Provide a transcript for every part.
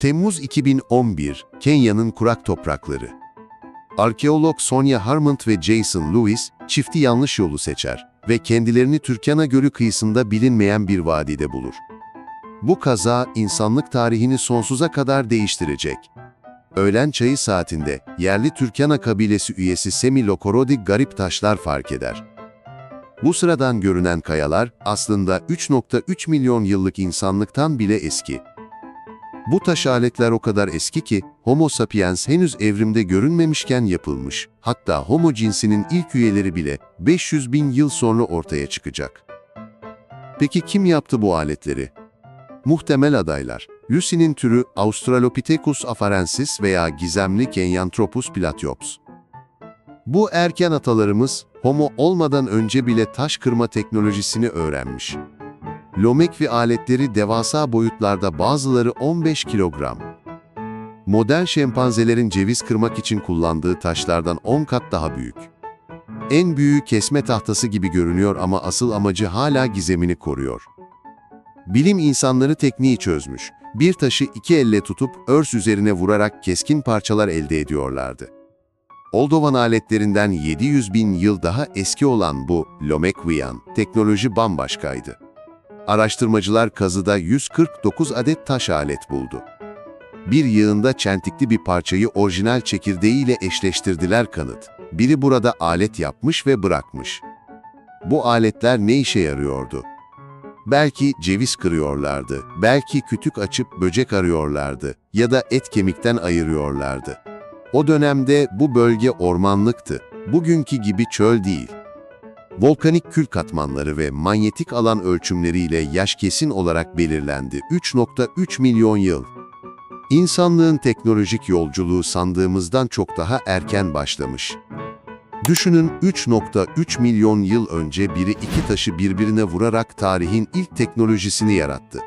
Temmuz 2011, Kenya'nın kurak toprakları. Arkeolog Sonia Harmond ve Jason Lewis, çifti yanlış yolu seçer ve kendilerini Türkana Gölü kıyısında bilinmeyen bir vadide bulur. Bu kaza, insanlık tarihini sonsuza kadar değiştirecek. Öğlen çayı saatinde, yerli Türkana kabilesi üyesi Semi Lokorodi garip taşlar fark eder. Bu sıradan görünen kayalar, aslında 3.3 milyon yıllık insanlıktan bile eski. Bu taş aletler o kadar eski ki, Homo sapiens henüz evrimde görünmemişken yapılmış. Hatta Homo cinsinin ilk üyeleri bile 500 bin yıl sonra ortaya çıkacak. Peki kim yaptı bu aletleri? Muhtemel adaylar. Lucy'nin türü Australopithecus afarensis veya gizemli Kenyanthropus platyops. Bu erken atalarımız, Homo olmadan önce bile taş kırma teknolojisini öğrenmiş. Lomekvi aletleri devasa boyutlarda bazıları 15 kilogram. Modern şempanzelerin ceviz kırmak için kullandığı taşlardan 10 kat daha büyük. En büyüğü kesme tahtası gibi görünüyor ama asıl amacı hala gizemini koruyor. Bilim insanları tekniği çözmüş. Bir taşı iki elle tutup örs üzerine vurarak keskin parçalar elde ediyorlardı. Oldovan aletlerinden 700 bin yıl daha eski olan bu Lomekvian teknoloji bambaşkaydı. Araştırmacılar kazıda 149 adet taş alet buldu. Bir yığında çentikli bir parçayı orijinal çekirdeğiyle eşleştirdiler kanıt. Biri burada alet yapmış ve bırakmış. Bu aletler ne işe yarıyordu? Belki ceviz kırıyorlardı, belki kütük açıp böcek arıyorlardı ya da et kemikten ayırıyorlardı. O dönemde bu bölge ormanlıktı, bugünkü gibi çöl değil. Volkanik kül katmanları ve manyetik alan ölçümleriyle yaş kesin olarak belirlendi. 3.3 milyon yıl. İnsanlığın teknolojik yolculuğu sandığımızdan çok daha erken başlamış. Düşünün 3.3 milyon yıl önce biri iki taşı birbirine vurarak tarihin ilk teknolojisini yarattı.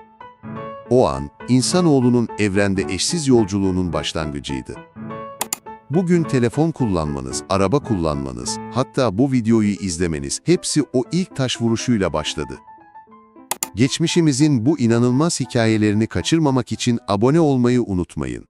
O an, insanoğlunun evrende eşsiz yolculuğunun başlangıcıydı. Bugün telefon kullanmanız, araba kullanmanız, hatta bu videoyu izlemeniz hepsi o ilk taş vuruşuyla başladı. Geçmişimizin bu inanılmaz hikayelerini kaçırmamak için abone olmayı unutmayın.